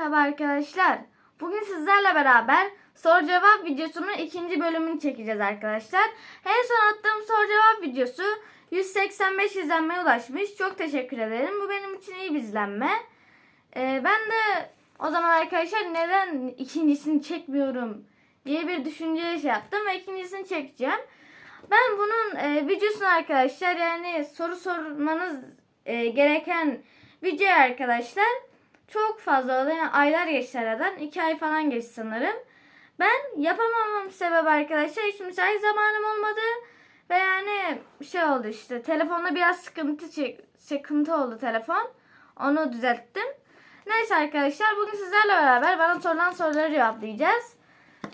Merhaba arkadaşlar. Bugün sizlerle beraber soru cevap videosunun ikinci bölümünü çekeceğiz arkadaşlar. En son attığım soru cevap videosu 185 izlenmeye ulaşmış. Çok teşekkür ederim. Bu benim için iyi bir izlenme. Ee, ben de o zaman arkadaşlar neden ikincisini çekmiyorum diye bir düşünceye şey yaptım ve ikincisini çekeceğim. Ben bunun e, videosunu arkadaşlar yani soru sormanız e, gereken video arkadaşlar çok fazla oldu. Yani aylar geçti aradan. iki ay falan geçti sanırım. Ben yapamamam sebebi arkadaşlar hiç müsait zamanım olmadı. Ve yani şey oldu işte telefonda biraz sıkıntı çek, sıkıntı oldu telefon. Onu düzelttim. Neyse arkadaşlar bugün sizlerle beraber bana sorulan soruları cevaplayacağız.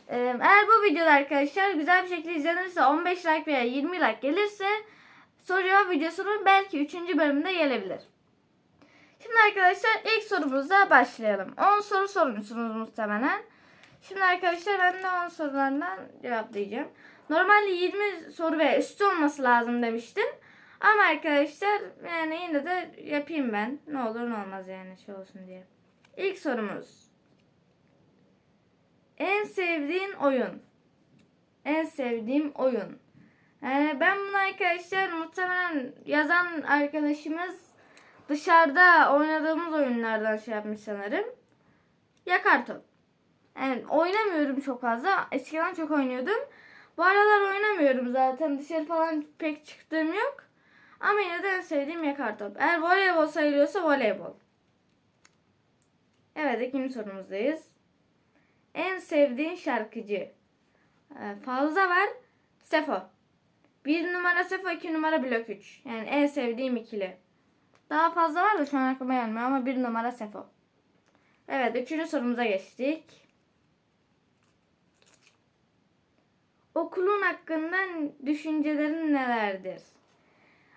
Ee, Eğer bu videoda arkadaşlar güzel bir şekilde izlenirse 15 like veya 20 like gelirse soru cevap videosunun belki 3. bölümünde gelebilir. Şimdi arkadaşlar ilk sorumuzla başlayalım. 10 soru sormuşsunuz muhtemelen. Şimdi arkadaşlar ben de 10 sorulardan cevaplayacağım. Normalde 20 soru ve üstü olması lazım demiştim. Ama arkadaşlar yani yine de yapayım ben. Ne olur ne olmaz yani şey olsun diye. İlk sorumuz. En sevdiğin oyun. En sevdiğim oyun. Yani ben bunu arkadaşlar muhtemelen yazan arkadaşımız dışarıda oynadığımız oyunlardan şey yapmış sanırım. Yakar top. Yani oynamıyorum çok fazla. Eskiden çok oynuyordum. Bu aralar oynamıyorum zaten. Dışarı falan pek çıktığım yok. Ama yine de en sevdiğim yakar top. Eğer voleybol sayılıyorsa voleybol. Evet ikinci sorumuzdayız. En sevdiğin şarkıcı. Ee, fazla var. Sefo. Bir numara Sefo, iki numara Blok 3. Yani en sevdiğim ikili. Daha fazla var da şu an aklıma gelmiyor ama bir numara Sefo. Evet üçüncü sorumuza geçtik. Okulun hakkında düşüncelerin nelerdir?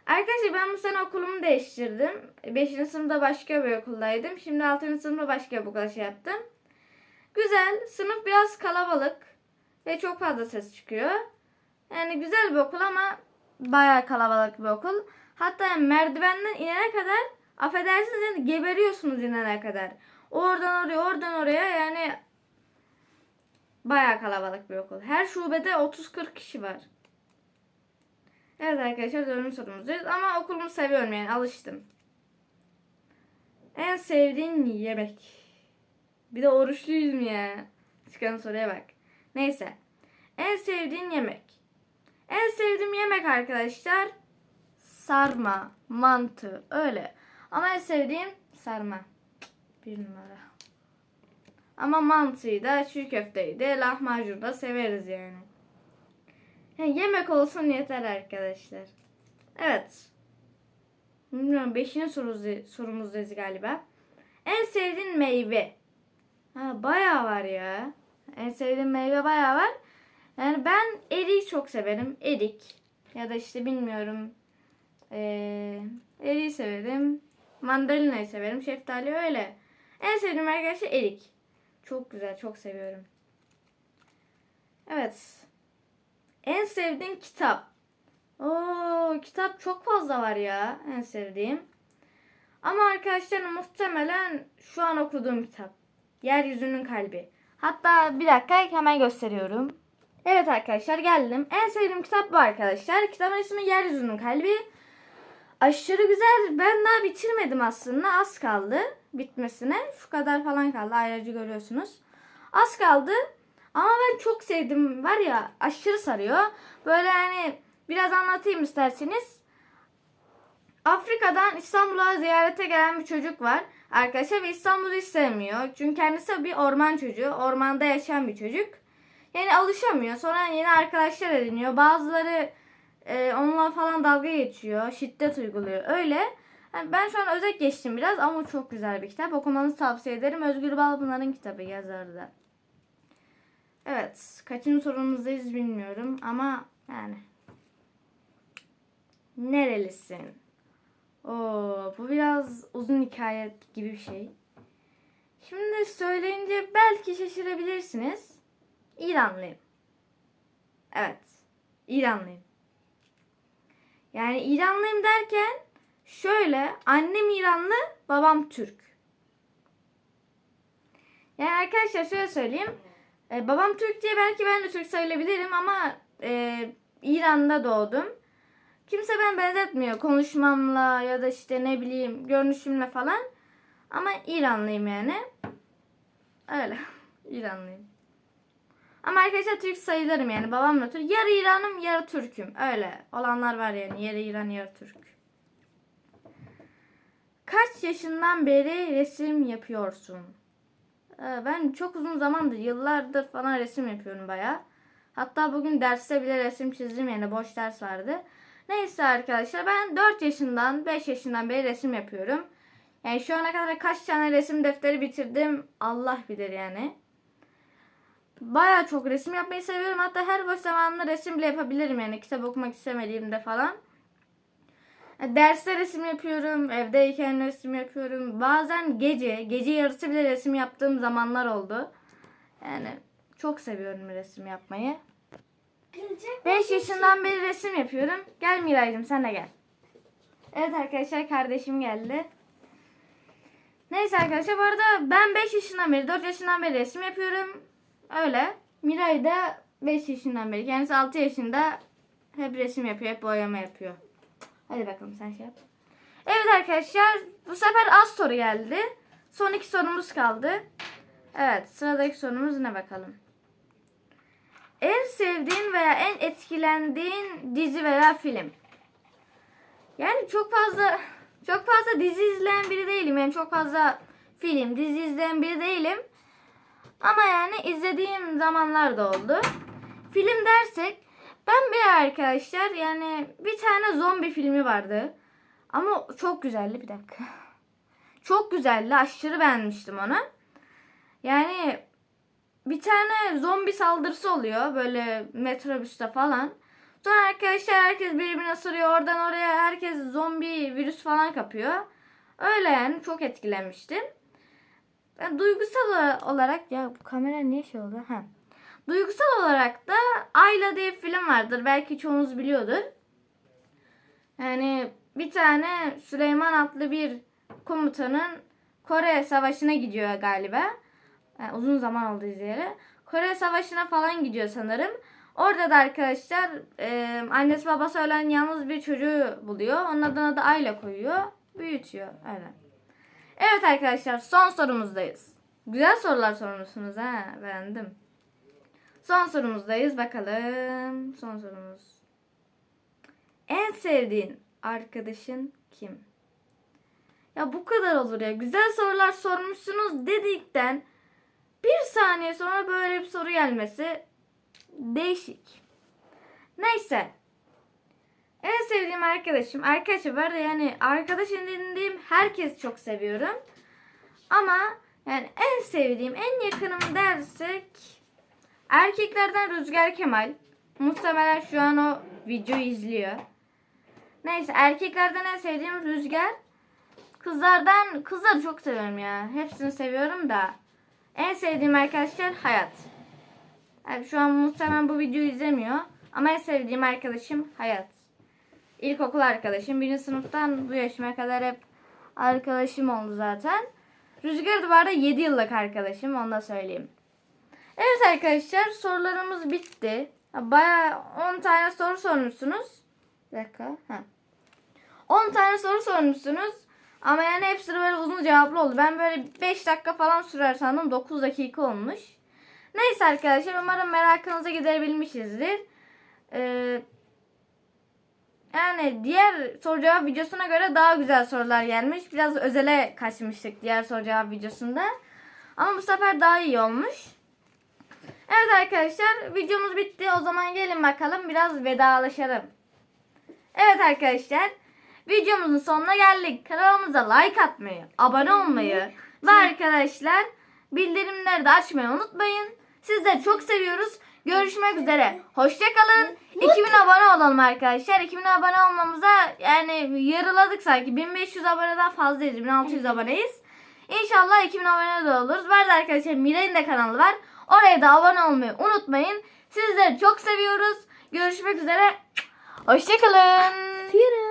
Arkadaşlar ben bu sene okulumu değiştirdim. 5. sınıfta başka bir okuldaydım. Şimdi 6. sınıfta başka bir okula şey yaptım. Güzel. Sınıf biraz kalabalık. Ve çok fazla ses çıkıyor. Yani güzel bir okul ama bayağı kalabalık bir okul. Hatta merdivenden inene kadar affedersiniz yani geberiyorsunuz inene kadar. Oradan oraya oradan oraya yani bayağı kalabalık bir okul. Her şubede 30-40 kişi var. Evet arkadaşlar dördüncü sorumuzdayız. Ama okulumu seviyorum yani alıştım. En sevdiğin yemek. Bir de oruçluyum ya. Çıkan soruya bak. Neyse. En sevdiğin yemek. En sevdiğim yemek arkadaşlar sarma, mantı öyle. Ama en sevdiğim sarma. Bir numara. Ama mantıyı da, çiğ köfteyi de, lahmacunu da severiz yani. yani. Yemek olsun yeter arkadaşlar. Evet. Bilmiyorum 5. sorumuz, sorumuzdayız galiba. En sevdiğin meyve. Ha, bayağı var ya. En sevdiğim meyve bayağı var. Yani ben erik çok severim. Erik. Ya da işte bilmiyorum. Ee, eriği severim. Mandalinayı severim. Şeftali öyle. En sevdiğim arkadaşlar erik. Çok güzel. Çok seviyorum. Evet. En sevdiğin kitap. Oo, kitap çok fazla var ya. En sevdiğim. Ama arkadaşlar muhtemelen şu an okuduğum kitap. Yeryüzünün Kalbi. Hatta bir dakika hemen gösteriyorum. Evet arkadaşlar geldim. En sevdiğim kitap bu arkadaşlar. Kitabın ismi Yeryüzünün Kalbi. Aşırı güzel. Ben daha bitirmedim aslında. Az kaldı bitmesine. Şu kadar falan kaldı. Ayrıca görüyorsunuz. Az kaldı. Ama ben çok sevdim. Var ya aşırı sarıyor. Böyle yani biraz anlatayım isterseniz. Afrika'dan İstanbul'a ziyarete gelen bir çocuk var. Arkadaşlar ve İstanbul'u hiç sevmiyor. Çünkü kendisi bir orman çocuğu. Ormanda yaşayan bir çocuk. Yani alışamıyor. Sonra yeni arkadaşlar ediniyor. Bazıları e, onunla falan dalga geçiyor. Şiddet uyguluyor. Öyle. Yani ben şu an özet geçtim biraz ama çok güzel bir kitap. Okumanızı tavsiye ederim. Özgür Balpınar'ın kitabı yazarı da. Evet. Kaçıncı sorumuzdayız bilmiyorum ama yani. Nerelisin? Oo, bu biraz uzun hikaye gibi bir şey. Şimdi söyleyince belki şaşırabilirsiniz. İranlıyım. Evet. İranlıyım. Yani İranlıyım derken şöyle annem İranlı, babam Türk. arkadaşlar şöyle söyleyeyim. E, babam Türk diye belki ben de Türk sayılabilirim ama e, İran'da doğdum. Kimse ben benzetmiyor konuşmamla ya da işte ne bileyim görünüşümle falan. Ama İranlıyım yani. Öyle. İranlıyım. Ama arkadaşlar Türk sayılırım yani babamla Türk. Yarı İran'ım yarı Türk'üm. Öyle olanlar var yani yarı İran yarı Türk. Kaç yaşından beri resim yapıyorsun? Ee, Ben çok uzun zamandır, yıllardır falan resim yapıyorum baya. Hatta bugün derste bile resim çizdim yani boş ders vardı. Neyse arkadaşlar ben 4 yaşından 5 yaşından beri resim yapıyorum. Yani şu ana kadar kaç tane resim defteri bitirdim Allah bilir yani. Baya çok resim yapmayı seviyorum. Hatta her boş zamanımda resim bile yapabilirim yani kitap okumak istemediğimde falan. Derste resim yapıyorum, evdeyken resim yapıyorum. Bazen gece, gece yarısı bile resim yaptığım zamanlar oldu. Yani çok seviyorum resim yapmayı. 5 yaşından beri resim yapıyorum. Gel Miray'cığım sen de gel. Evet arkadaşlar kardeşim geldi. Neyse arkadaşlar bu arada ben 5 yaşından beri 4 yaşından beri resim yapıyorum. Öyle. Miray da 5 yaşından beri. Kendisi 6 yaşında hep resim yapıyor. Hep boyama yapıyor. Hadi bakalım sen şey yap. Evet arkadaşlar bu sefer az soru geldi. Son iki sorumuz kaldı. Evet sıradaki sorumuz ne bakalım. En sevdiğin veya en etkilendiğin dizi veya film. Yani çok fazla çok fazla dizi izleyen biri değilim. Yani çok fazla film, dizi izleyen biri değilim. Ama yani izlediğim zamanlar da oldu. Film dersek ben bir arkadaşlar yani bir tane zombi filmi vardı. Ama çok güzeldi bir dakika. Çok güzeldi. Aşırı beğenmiştim onu. Yani bir tane zombi saldırısı oluyor böyle metrobüste falan. Sonra arkadaşlar herkes birbirini ısırıyor. Oradan oraya herkes zombi virüs falan kapıyor. Öyle yani çok etkilenmiştim. Ben duygusal olarak ya bu kamera niye şey oldu? Ha. Duygusal olarak da Ayla diye bir film vardır. Belki çoğunuz biliyordur. Yani bir tane Süleyman adlı bir komutanın Kore Savaşı'na gidiyor galiba. Yani uzun zaman oldu izleyeli. Kore Savaşı'na falan gidiyor sanırım. Orada da arkadaşlar e, annesi babası ölen yalnız bir çocuğu buluyor. Onun adına da Ayla koyuyor. Büyütüyor. Öyle. Evet arkadaşlar son sorumuzdayız. Güzel sorular sormuşsunuz ha. Beğendim. Son sorumuzdayız. Bakalım. Son sorumuz. En sevdiğin arkadaşın kim? Ya bu kadar olur ya. Güzel sorular sormuşsunuz dedikten bir saniye sonra böyle bir soru gelmesi değişik. Neyse. En sevdiğim arkadaşım. Arkadaşım var da yani arkadaş edindiğim herkes çok seviyorum. Ama yani en sevdiğim, en yakınım dersek erkeklerden Rüzgar Kemal. Muhtemelen şu an o videoyu izliyor. Neyse erkeklerden en sevdiğim Rüzgar. Kızlardan kızları çok seviyorum ya. Hepsini seviyorum da. En sevdiğim arkadaşlar Hayat. Yani şu an muhtemelen bu videoyu izlemiyor. Ama en sevdiğim arkadaşım Hayat. İlkokul arkadaşım. Birinci sınıftan bu yaşıma kadar hep arkadaşım oldu zaten. Rüzgar da bu arada 7 yıllık arkadaşım. Onu da söyleyeyim. Evet arkadaşlar sorularımız bitti. Baya 10 tane soru sormuşsunuz. Bir dakika. Ha. 10 tane soru sormuşsunuz. Ama yani hepsi böyle uzun cevaplı oldu. Ben böyle 5 dakika falan sürer sandım. 9 dakika olmuş. Neyse arkadaşlar umarım merakınızı giderebilmişizdir. Ee, yani diğer soru cevap videosuna göre daha güzel sorular gelmiş. Biraz özele kaçmıştık diğer soru cevap videosunda. Ama bu sefer daha iyi olmuş. Evet arkadaşlar videomuz bitti. O zaman gelin bakalım biraz vedalaşalım. Evet arkadaşlar videomuzun sonuna geldik. Kanalımıza like atmayı, abone olmayı ve arkadaşlar bildirimleri de açmayı unutmayın. Sizleri çok seviyoruz. Görüşmek üzere. Hoşçakalın. 2000 abone olalım arkadaşlar. 2000 abone olmamıza yani yarıladık sanki. 1500 aboneden fazlayız. 1600 aboneyiz. İnşallah 2000 abone de oluruz. Var da arkadaşlar Miray'ın da kanalı var. Oraya da abone olmayı unutmayın. Sizleri çok seviyoruz. Görüşmek üzere. Hoşçakalın. Yürü.